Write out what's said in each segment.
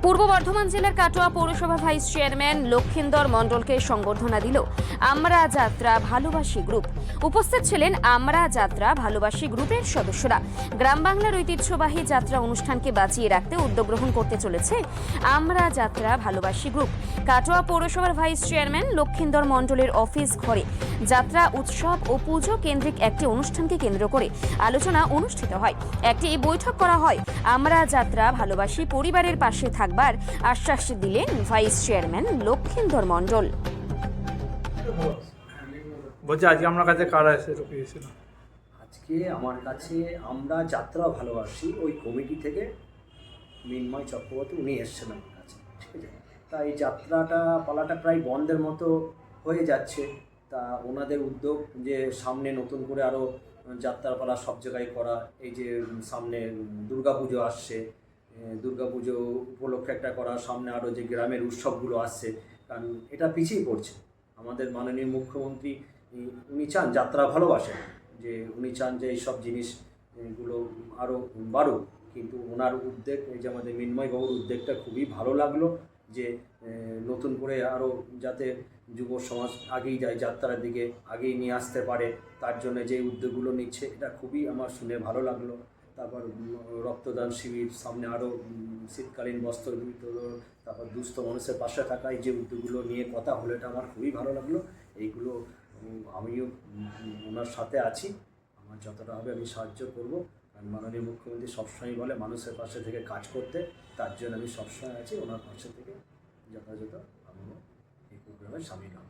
পূর্ব বর্ধমান জেলার কাটোয়া পৌরসভা vice chairman Lakhindar মণ্ডলকে সংবর্ধনা দিল আমরা যাত্রা ভালোবাসি গ্রুপ। উপস্থিত ছিলেন আমরা যাত্রা ভালোবাসি গ্রুপের সদস্যরা। গ্রাম বাংলার ঐতিহ্যবাহী যাত্রা অনুষ্ঠানকে বাঁচিয়ে রাখতে উদ্যোগ গ্রহণ করতে চলেছে আমরা যাত্রা ভালোবাসি গ্রুপ। কাটোয়া পৌরসভার ভাইস চেয়ারম্যান লক্ষিন্দর মণ্ডলের অফিস ঘরে যাত্রা উৎসব ও পুজো কেন্দ্রিক একটি অনুষ্ঠানকে কেন্দ্র করে আলোচনা অনুষ্ঠিত হয়। একটি বৈঠক করা হয়। আমরা যাত্রা ভালোবাসি পরিবারের পাশে থাকবার আশ্বাস দিলেন ভাইস চেয়ারম্যান লক্ষিন্দর মণ্ডল। বলছি আজকে আমার কাছে কারা এসে ঢুকিয়েছিল আজকে আমার কাছে আমরা যাত্রা ভালোবাসি ওই কমিটি থেকে মিনময় চক্রবর্তী উনি এসছেন আমার কাছে ঠিক আছে? তা এই যাত্রাটা পালাটা প্রায় বন্ধের মতো হয়ে যাচ্ছে। তা ওনাদের উদ্যোগ যে সামনে নতুন করে আরও যাত্রাপালা সব জায়গায় করা এই যে সামনে দুর্গা পুজো আসছে দুর্গা পুজো উপলক্ষে একটা করা, সামনে আরও যে গ্রামের উৎসবগুলো আসছে, কারণ এটা পিছিয়ে পড়ছে। আমাদের মাননীয় মুখ্যমন্ত্রী উনি চান যাত্রা ভালোবাসেন, যে উনি চান যে এইসব জিনিসগুলো আরও বাড়ুক। কিন্তু ওনার উদ্যোগ যে আমাদের বাবুর উদ্যোগটা খুবই ভালো লাগল, যে নতুন করে আরও যাতে যুব সমাজ আগেই যায়, যাত্রার দিকে আগেই নিয়ে আসতে পারে, তার জন্য যে উদ্যোগগুলো নিচ্ছে, এটা খুবই আমার শুনে ভালো লাগল। রক্তদান শিবির সামনে আরও শীতকালীন বস্ত্র বিতরণ তারপর দুস্থ মানুষের পাশে থাকা এই যে উদ্যোগগুলো নিয়ে কথা হলো এটা আমার খুবই ভালো লাগল। এইগুলো আমিও ওনার সাথে আছি। আমার যতটা হবে আমি সাহায্য করব। কারণ মাননীয় মুখ্যমন্ত্রী সবসময় বলে মানুষের পাশে থেকে কাজ করতে। তার জন্য আমি সবসময় আছি ওনার পাশে থেকে যথাযথ আমিও এই প্রোগ্রামে সামিল হব।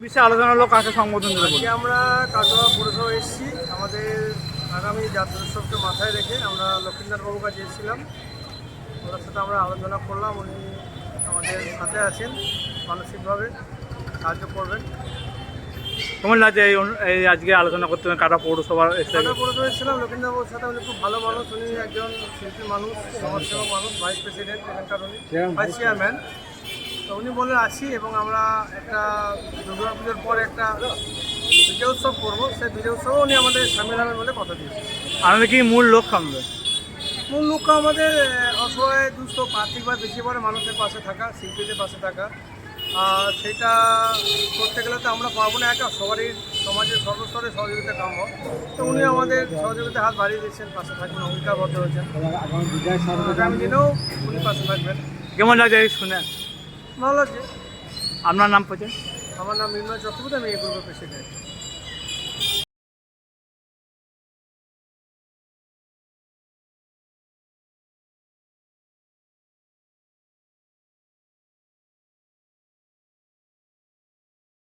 বিষয়ে আলোচনা হলো কাকে বলুন। আমরা কাটোয়া পৌরসভা এসেছি। আমাদের আগামী যাত্রা উৎসবকে মাথায় রেখে আমরা লক্ষ্মীনাথ বাবুর কাছে এসেছিলাম। ওনার সাথে আমরা আলোচনা করলাম উনি আমাদের সাথে আছেন মানসিকভাবে সাহায্য করবেন। কেমন লাগছে এই এই আজকে আলোচনা করতে হবে কাটা পৌরসভার কাটোয়া পৌরসভা এসেছিলাম লক্ষ্মীনাথ বাবুর সাথে উনি খুব ভালো মানুষ উনি একজন শিল্পী মানুষ সমাজসেবক মানুষ ভাইস প্রেসিডেন্ট এখানকার উনি ভাইস চেয়ারম্যান তো উনি বলে আসি এবং আমরা একটা দুর্গা পুজোর পর একটা বিজয় উৎসব করব। সেই বিজয় উৎসবে উনি আমাদের সামিল হবেন বলে কথা দিয়েছে আমাদের কি মূল লক্ষ্য আমাদের মূল লক্ষ্য আমাদের অসহায় দুস্থ বা বেশি পরে মানুষের পাশে থাকা শিল্পীদের পাশে থাকা। আর সেটা করতে গেলে তো আমরা পারব না একা সবারই সমাজের সর্বস্তরে সহযোগিতা কাম্য। তো উনি আমাদের সহযোগিতা হাত বাড়িয়ে দিচ্ছেন পাশে থাকবেন অঙ্গীকারবদ্ধ হয়েছেন। আগামী দিনেও উনি পাশে থাকবেন। কেমন এই শুনে? ভালো লাগছে আপনার নাম পড়ছে আমার নাম নির্মল চক্রবর্তী আমি এই গ্রুপের প্রেসিডেন্ট